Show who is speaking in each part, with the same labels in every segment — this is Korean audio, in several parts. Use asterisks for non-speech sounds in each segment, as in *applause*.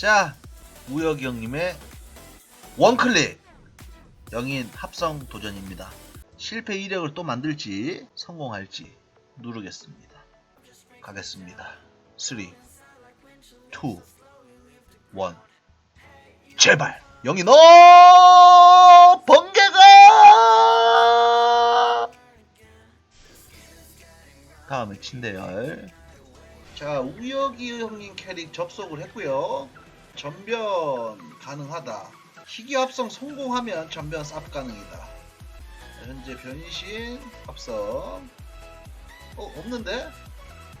Speaker 1: 자, 우혁이 형님의 원클릭 영인 합성 도전입니다. 실패 이력을 또 만들지 성공할지 누르겠습니다. 가겠습니다. 3, 2, 1 제발 영인 어 번개가 다음에 친대열 자 우혁이 형님 캐릭 접속을 했고요 전변 가능하다. 희귀 합성 성공하면 전변 쌉 가능이다. 자, 현재 변신 합성. 어 없는데?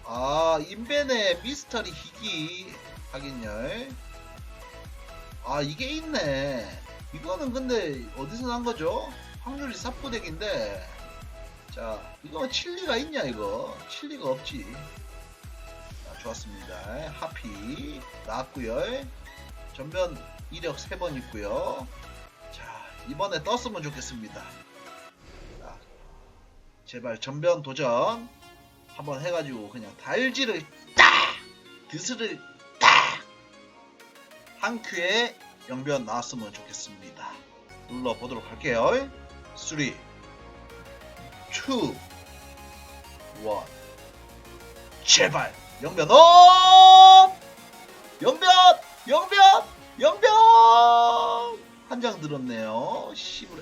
Speaker 1: 아 인벤의 미스터리 희귀 확인열. 아 이게 있네. 이거는 근데 어디서 난 거죠? 확률이 쌉부덱인데. 자 이거 칠리가 있냐 이거? 칠리가 없지. 자, 좋았습니다. 하피. 나왔고요 전면 이력 3번 있고요. 자 이번에 떴으면 좋겠습니다. 자, 제발 전변 도전 한번 해가지고 그냥 달지를 딱 드스를 딱 한 큐에 영변 나왔으면 좋겠습니다. 눌러보도록 할게요. 3 2 1 제발 영변 어 영변 영변 영변 한장 들었네요. 시부레.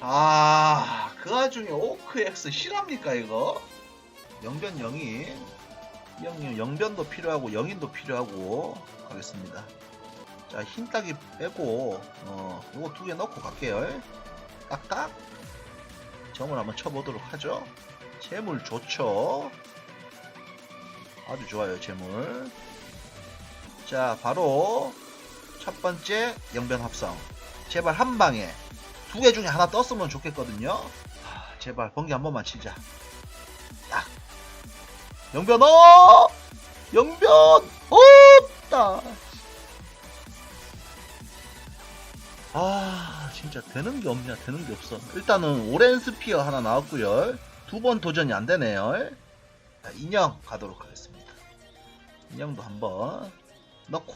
Speaker 1: 아 그 와중에 오크 X 실합니까 이거? 영변 영인 이. 형님 영변도 필요하고 영인도 필요하고 가겠습니다. 자 흰딱이 빼고 어 요거 두 개 넣고 갈게요. 딱딱. 점을 한번 쳐보도록 하죠. 재물 좋죠? 아주 좋아요 재물 자 바로 첫 번째 영변 합성. 제발 한 방에 두 개 중에 하나 떴으면 좋겠거든요. 하, 제발 번개 한 번만 치자. 딱. 영변 어! 영변 없다. 아 진짜 되는 게 없냐 되는 게 없어. 일단은 오렌 스피어 하나 나왔고요. 두 번 도전이 안 되네요. 자, 인형 가도록 하겠습니다. 인형도 한번 넣고.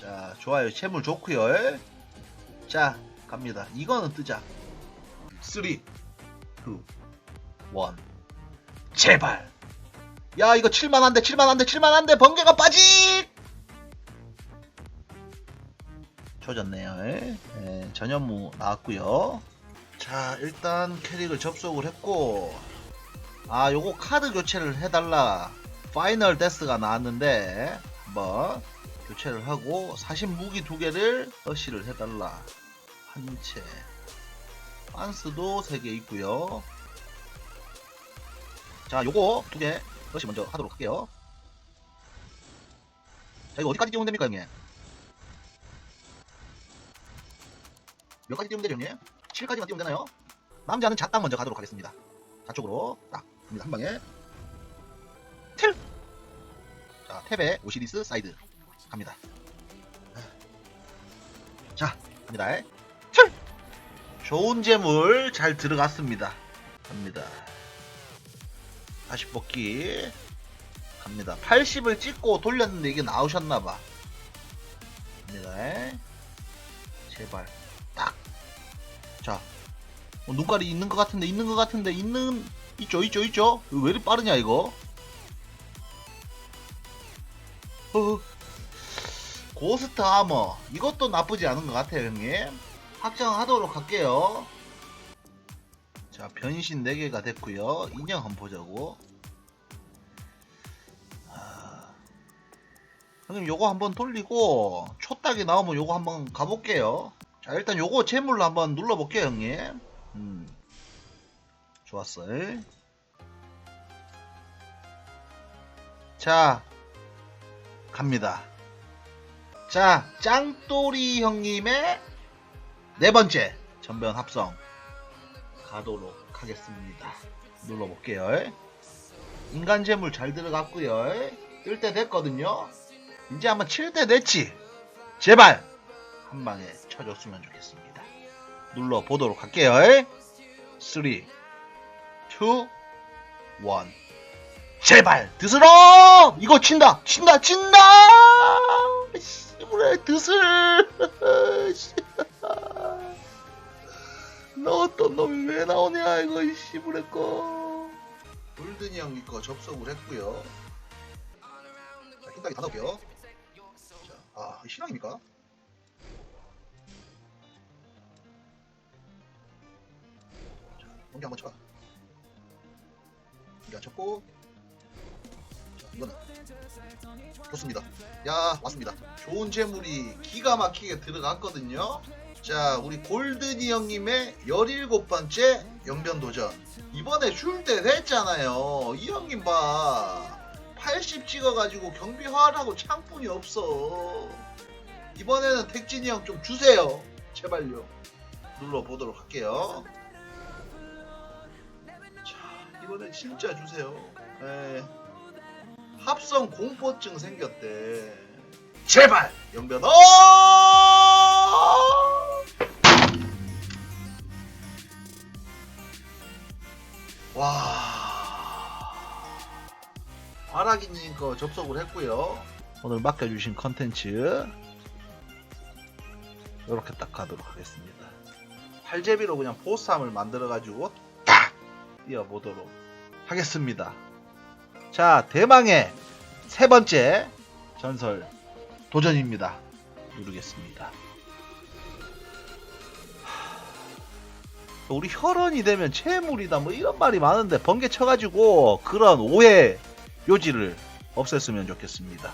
Speaker 1: 자 좋아요. 채물 좋고요. 자 갑니다. 이거는 뜨자. 3 2 1 제발. 야 이거 칠만한데 칠만한데 칠만한데 번개가 빠지 조졌네요. 예, 전현무 나왔고요. 자 일단 캐릭을 접속을 했고. 아 요거 카드 교체를 해달라 파이널 데스가 나왔는데 한번 교체를 하고 사신 무기 두 개를 어시를 해달라. 한 채. 반스도 세 개 있고요. 자 요거 두 개 어시 먼저 하도록 할게요. 자 이거 어디까지 띄우면 됩니까 형님? 몇 가지 띄우면 되죠 형님? 7까지만 띄우면 되나요? 남자는 자딱 먼저 가도록 하겠습니다. 좌쪽으로. 딱 갑니다. 한 방에 탭에 오시리스 사이드 갑니다. 자 갑니다. 텔! 좋은 재물 잘 들어갔습니다. 갑니다. 다시 뽑기. 갑니다. 80을 찍고 돌렸는데 이게 나오셨나봐. 갑니다. 제발. 딱 자 어, 눈깔이 있는 것 같은데 있는 것 같은데 있는 있죠 있죠 있죠? 왜 이리 빠르냐 이거 어, 고스트 아머. 이것도 나쁘지 않은 것 같아요 형님. 확정하도록 할게요. 자 변신 4개가 됐고요. 인형 한번 보자고. 아, 형님 요거 한번 돌리고 초딱이 나오면 요거 한번 가볼게요. 자 일단 요거 재물로 한번 눌러볼게요 형님. 음. 좋았어요. 자 갑니다 자 짱또리 형님의 네 번째 전변 합성 가도록 하겠습니다. 눌러볼게요. 인간 재물 잘 들어갔고요. 뜰 때 됐거든요. 이제 한번 칠때 됐지. 제발 한 방에 쳐줬으면 좋겠습니다. 눌러보도록 할게요. 3, 2, 1 제발 드슬어! 이거 친다 친다 친다! 씨부레 드슬! *laughs* 너 어떤 놈이 왜 나오냐 이거 이 씨부레 거. 골든이 형이 거 접속을 했고요. 자 흰딱이 다 넣을게요. 자, 아 신앙입니까? 자, 공기 한번 쳐봐. 공기 안 쳤고. 자, 이거는 좋습니다. 야 왔습니다. 좋은 재물이 기가 막히게 들어갔거든요. 자 우리 골든이 형님의 17번째 영변 도전. 이번에 줄때 됐잖아요. 이 형님 봐. 80 찍어가지고 경비 화하고 창뿐이 없어. 이번에는 택진이 형 좀 주세요. 제발요. 눌러보도록 할게요. 자, 이번엔 진짜 주세요. 에. 합성 공포증 생겼대. 제발 영변 어! 와. 바라기님 거 접속을 했고요. 오늘 맡겨주신 컨텐츠 이렇게 딱 가도록 하겠습니다. 팔제비로 그냥 보쌈을 만들어가지고 딱 띄워보도록 하겠습니다. 자, 대망의 세 번째 전설 도전입니다. 누르겠습니다. 하, 우리 혈원이 되면 채물이다 뭐 이런 말이 많은데 번개 쳐가지고 그런 오해 요지를 없앴으면 좋겠습니다.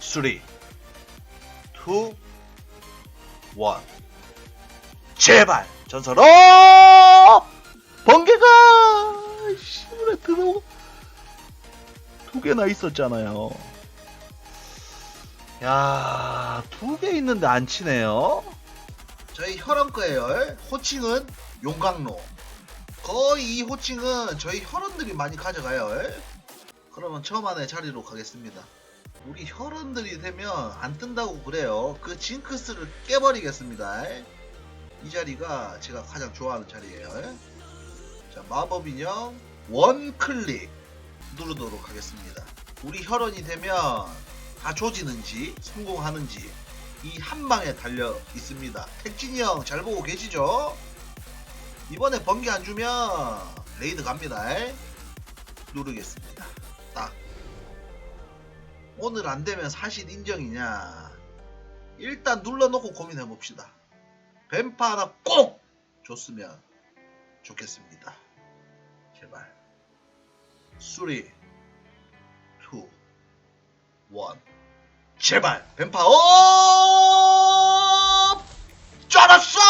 Speaker 1: 3, 2, 1 제발 전설 어 번개가 시물에 들어오고 두 개나 있었잖아요. 야, 두 개 있는데 안 치네요. 저희 혈원 거예요. 호칭은 용광로. 거의 이 호칭은 저희 혈원들이 많이 가져가요. 그러면 저만의 자리로 가겠습니다. 우리 혈원들이 되면 안 뜬다고 그래요. 그 징크스를 깨버리겠습니다. 이 자리가 제가 가장 좋아하는 자리예요. 자, 마법 인형 원클릭. 누르도록 하겠습니다. 우리 혈원이 되면 다 조지는지 성공하는지 이 한 방에 달려 있습니다. 택진이 형 잘 보고 계시죠? 이번에 번개 안 주면 레이드 갑니다. 누르겠습니다. 딱 오늘 안 되면 사실 인정이냐? 일단 눌러놓고 고민해 봅시다. 뱀파 하나 꼭 줬으면 좋겠습니다. 제발. 3, 2, 1 제발 뱀파 오 쩔었어